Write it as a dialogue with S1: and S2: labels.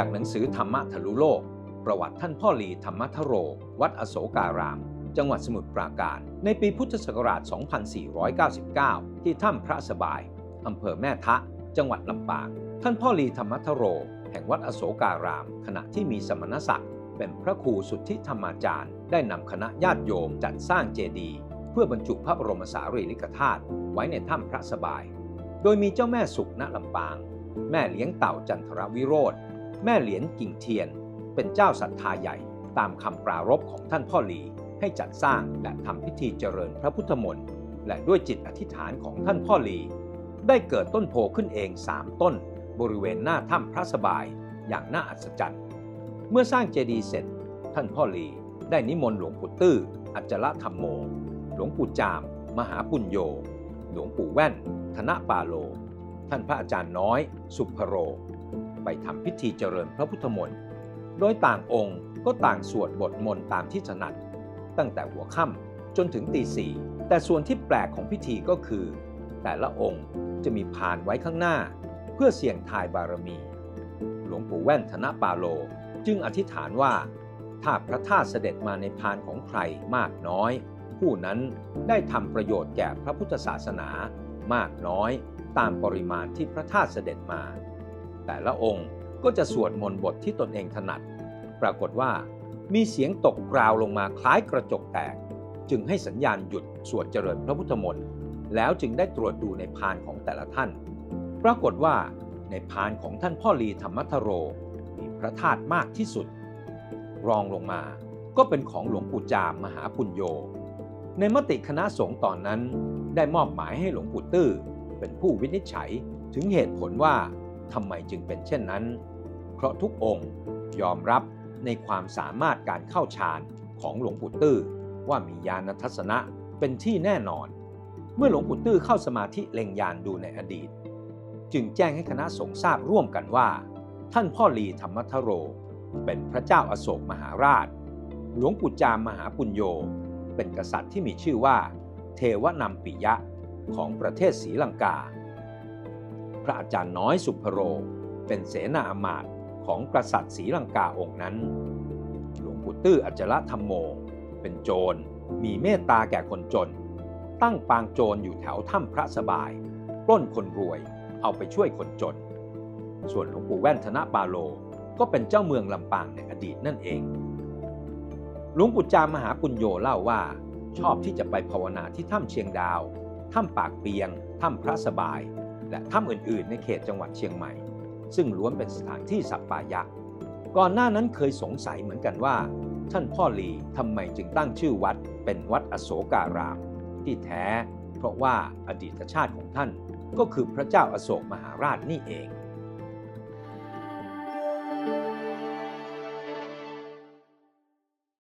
S1: จากหนังสือธรรมะทะลุโลก ประวัติท่านพ่อหลีธรรมทโร วัดอโศการาม จังหวัดสมุทรปราการ ในปีพุทธศักราช 2499 ที่ถ้ำพระสบาย อำเภอแม่ทะ จังหวัดลำปาง ท่านพ่อหลีธรรมทโร แห่งวัดอโศการาม ขณะที่มีสมณศักดิ์เป็นพระครูสุทธิธรรมาจารย์ ได้นำคณะญาติโยมจัดสร้างเจดีย์เพื่อบรรจุพระบรมสารีริกธาตุไว้ในถ้ำพระสบาย โดยมีเจ้าแม่สุขณลำปาง แม่เลี้ยงเต่าจันทรวิโรธ แม่เหรียญกิ่งเทียน เป็นเจ้าศรัทธาใหญ่ตามคำปรารภของท่านพ่อหลีให้จัดสร้างและทำพิธีเจริญพระพุทธมนต์และด้วยจิตอธิษฐานของท่านพ่อหลี ได้เกิดต้นโพขึ้นเองสามต้น บริเวณหน้าถ้ำพระสบายอย่างน่าอัศจรรย์ เมื่อสร้างเจดีย์เสร็จ ท่านพ่อหลีได้นิมนต์หลวงปู่ตื้อ อัจฉระธรรมโม หลวงปู่จาม มหาปุญโย หลวงปู่แว่น ธนปาโล ท่านพระอาจารย์น้อย สุภโร ไปทำพิธีเจริญพระพุทธมนต์โดยต่างองค์ก็ต่างสวดบทมนต์ตามที่ถนัด ตั้งแต่หัวค่ำจนถึงตีสี่แต่ส่วนที่แปลกของพิธีก็คือ แต่ละองค์จะมีพานไว้ข้างหน้า เพื่อเสี่ยงทายบารมี หลวงปู่แว่นธนปาโลจึงอธิษฐานว่า ถ้าพระธาตุเสด็จมาในพานของใครมากน้อย ผู้นั้นได้ทำประโยชน์แก่พระพุทธศาสนามากน้อย ตามปริมาณที่พระธาตุเสด็จมา แต่ละองค์ก็จะสวดมนต์บทที่ตนเองถนัด ปรากฏว่ามีเสียงตกกราวลงมาคล้ายกระจกแตก จึงให้สัญญาณหยุดสวดเจริญพระพุทธมนต์แล้วจึงได้ตรวจดูในพานของแต่ละท่าน ปรากฏว่าในพานของท่านพ่อลีธรรมทโร มีพระธาตุมากที่สุด รองลงมาก็เป็นของหลวงปู่จามมหาปุญโย ในมติคณะสงฆ์ตอนนั้นได้มอบหมายให้หลวงปู่ตื้อเป็นผู้วินิจฉัยถึงเหตุผลว่า ทำไมจึงเป็นเช่นนั้น เพราะทุกองค์ยอมรับในความสามารถการเข้าฌานของหลวงปู่ตื้อว่ามีญาณทัศนะเป็นที่แน่นอน เมื่อหลวงปู่ตื้อเข้าสมาธิเล็งยานดูในอดีต จึงแจ้งให้คณะสงฆ์ทราบร่วมกันว่า ท่านพ่อลีธรรมทโร เป็นพระเจ้าอาโศกมหาราช หลวงปู่จามมหาปุญโญเป็นกษัตริย์ที่มีชื่อว่า เทวนัมปิยะของประเทศศรีลังกา ระอาจารย์น้อยสุภโร เป็นเสนาอามาตย์ของกษัตริย์ศรีลังกาองค์นั้น หลวงปู่ตื้ออัจฉระธรรมโม เป็นโจรมีเมตตาแก่คนจน ตั้งปางโจรอยู่แถวถ้ำพระสบายปล้นคนรวยเอาไปช่วยคนจน ส่วนหลวงปู่แว่นธนปาโลก็เป็นเจ้าเมืองลำปางในอดีตนั่นเอง หลวงปู่จามมหาปุญโญเล่าว่า ชอบที่จะไปภาวนาที่ถ้ำเชียงดาว ถ้ำปากเปียง ถ้ำพระสบาย และถ้ำอื่นๆ ในเขตจังหวัดเชียงใหม่ ซึ่งล้วนเป็นสถานที่สัปปายะ ก่อนหน้านั้นเคยสงสัยเหมือนกันว่า ท่านพ่อหลีทำไมจึงตั้งชื่อวัดเป็นวัดอโศการาม ที่แท้ เพราะว่าอดีตชาติของท่านก็คือพระเจ้าอโศกมหาราชนี่เอง